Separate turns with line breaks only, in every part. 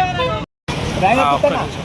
ఒక్క నిమిషం.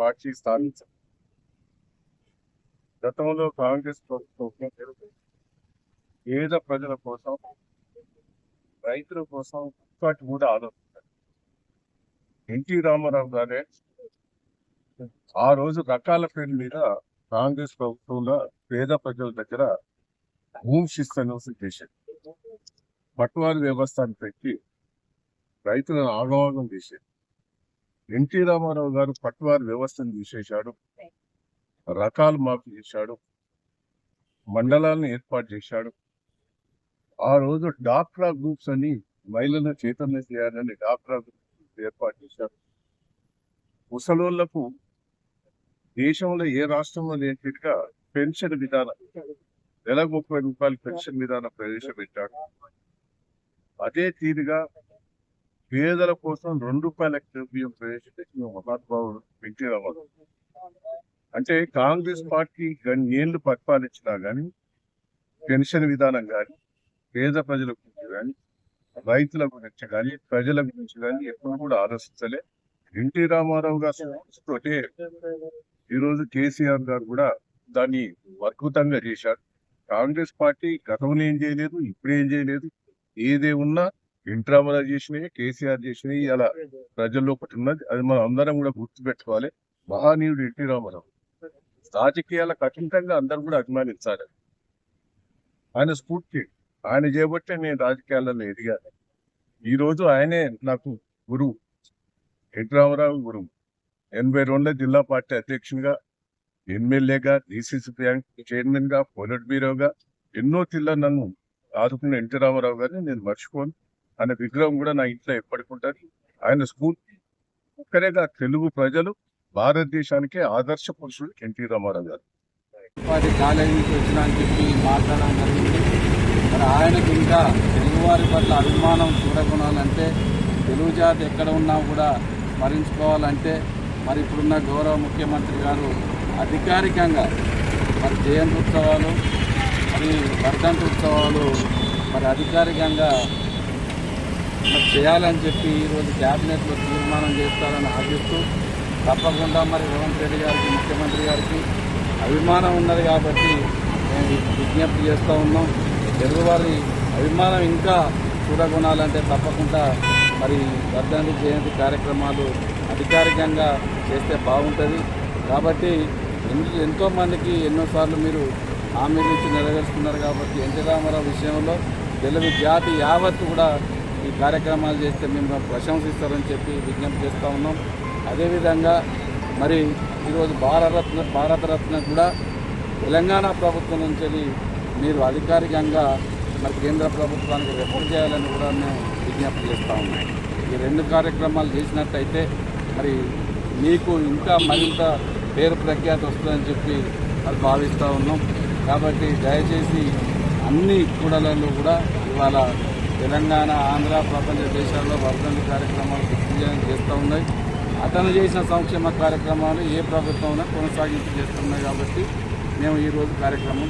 పార్టీ స్థాపించారు. గతంలో కాంగ్రెస్ ప్రభుత్వం పేద ప్రజల కోసం రైతుల కోసం ఒక్కటి కూడా ఆలోచించారు. ఎన్టీ రామారావు గారే ఆ రోజు రకాల పేరు మీద కాంగ్రెస్ ప్రభుత్వంలో పేద ప్రజల దగ్గర భూమి శిస్తను చేశారు. పట్టువారి వ్యవస్థను పెట్టి రైతులను ఆగమాగం చేశారు. ఎన్టీ రామారావు గారు పట్టువారి వ్యవస్థను తీసేశాడు. రకాలు మాఫీ చేశాడు. మండలాలను ఏర్పాటు చేశాడు. ఆ రోజు డాక్టరా గ్రూప్స్ అని మహిళలను చైతన్యం చేయాలని డాక్టరా గ్రూప్స్ ఏర్పాటు చేశాడు ముసలోళ్ళకు దేశంలో ఏ రాష్ట్రంలో లేనిగా పెన్షన్ విధానం. నెలకు ముప్పై రూపాయల పెన్షన్ విధానం ప్రవేశపెట్టాడు. అదే తీరుగా పేదల కోసం రెండు రూపాయల బియ్యం ప్రవేశపెట్టిన మహానుభావుడు ఎన్టీ రామారావు అంటే కాంగ్రెస్ పార్టీ ఏళ్ళు పరిపాలించినా గాని పెన్షన్ విధానం కానీ పేద ప్రజల గురించి కానీ రైతుల గురించి కానీ ప్రజల గురించి కానీ ఎప్పుడు కూడా ఆలోచించలే. ఎన్టీ రామారావు గారు ఈరోజు కేసీఆర్ గారు కూడా దాన్ని అద్భుతంగా చేశారు. కాంగ్రెస్ పార్టీ గతంలో ఏం చేయలేదు ఇప్పుడు ఏం చేయలేదు. ఏదే ఉన్నా ఎన్టీ చేసినవి కేసీఆర్ చేసినవి అలా ప్రజల్లో ఒకటి ఉన్నది. అది మనం అందరం కూడా గుర్తుపెట్టుకోవాలి. మహానీయుడు ఎన్టీ రామారావు రాజకీయాల కఠినంగా అందరూ కూడా అభిమానించాలి. ఆయన స్ఫూర్తి. ఆయన చేయబట్టే నేను రాజకీయాలలో ఎదిగాను. ఈ రోజు ఆయనే నాకు గురువు. ఎన్టీ రామారావు గురువు. ఎనభై రెండులో జిల్లా పార్టీ అధ్యక్షునిగా ఎమ్మెల్యేగా డిసిసి బ్యాంక్ చైర్మన్గా పొలిట్ బ్యూరోగా ఎన్నో తిల్లా నన్ను ఆదుకున్న ఎన్టీ రామారావు గారిని నేను మర్చిపోను. ఆయన విగ్రహం కూడా నా ఇంట్లో ఎప్పటికుంటాను ఆయన స్కూల్ ఒక్కరేగా తెలుగు ప్రజలు భారతదేశానికి ఆదర్శ పురుషుడు ఎన్టీ రామారావు గారు.
ఉపాధి కాలేజీ వచ్చినా అని చెప్పి మాట్లాడడం జరిగింది మరి ఆయనకి ఇంకా తెలుగువారి పట్ల అభిమానం చూడకొనాలంటే తెలుగు జాతి ఎక్కడ ఉన్నా కూడా స్మరించుకోవాలంటే మరి ఇప్పుడున్న గౌరవ ముఖ్యమంత్రి గారు అధికారికంగా మరి జయంతి ఉత్సవాలు మరి వర్ధంతి ఉత్సవాలు మరి అధికారికంగా మరి చేయాలని చెప్పి ఈరోజు క్యాబినెట్లో తీర్మానం చేస్తారని ఆశిస్తూ తప్పకుండా మరి రేవంత్ రెడ్డి గారికి ముఖ్యమంత్రి గారికి అభిమానం ఉన్నది కాబట్టి మేము విజ్ఞప్తి చేస్తూ ఉన్నాం. తెలుగువారి అభిమానం ఇంకా చూడగొనాలంటే తప్పకుండా మరి వర్ధంతి జయంతి కార్యక్రమాలు అధికారికంగా చేస్తే బాగుంటుంది. కాబట్టి ఎంతో మందికి ఎన్నోసార్లు మీరు హామీలు ఇచ్చి నెరవేరుస్తున్నారు కాబట్టి ఎన్టీ రామారావు విషయంలో తెలుగు జాతి యావత్తు కూడా ఈ కార్యక్రమాలు చేస్తే మేము ప్రశంసిస్తారని చెప్పి విజ్ఞప్తి చేస్తూ ఉన్నాం. అదేవిధంగా మరి ఈరోజు భారతరత్న భారతరత్న కూడా తెలంగాణ ప్రభుత్వం నుంచి మీరు అధికారికంగా మరి కేంద్ర ప్రభుత్వానికి రెఫర్ చేయాలని కూడా మేము విజ్ఞప్తి చేస్తూ ఉన్నాం. ఈ రెండు కార్యక్రమాలు చేసినట్టయితే మరి మీకు ఇంకా మరింత పేరు ప్రఖ్యాతి వస్తుందని చెప్పి మరి భావిస్తూ ఉన్నాం. కాబట్టి దయచేసి అన్ని కూడలలో కూడా ఇవాళ తెలంగాణ ఆంధ్ర ప్రపంచ దేశాల్లో వర్ధంతి కార్యక్రమాలు దిగ్విజయం చేస్తూ ఉన్నాయి. అతను చేసిన సంక్షేమ కార్యక్రమాలు ఏ ప్రభుత్వం కొనసాగింపు చేస్తున్నాయి కాబట్టి మేము ఈరోజు కార్యక్రమం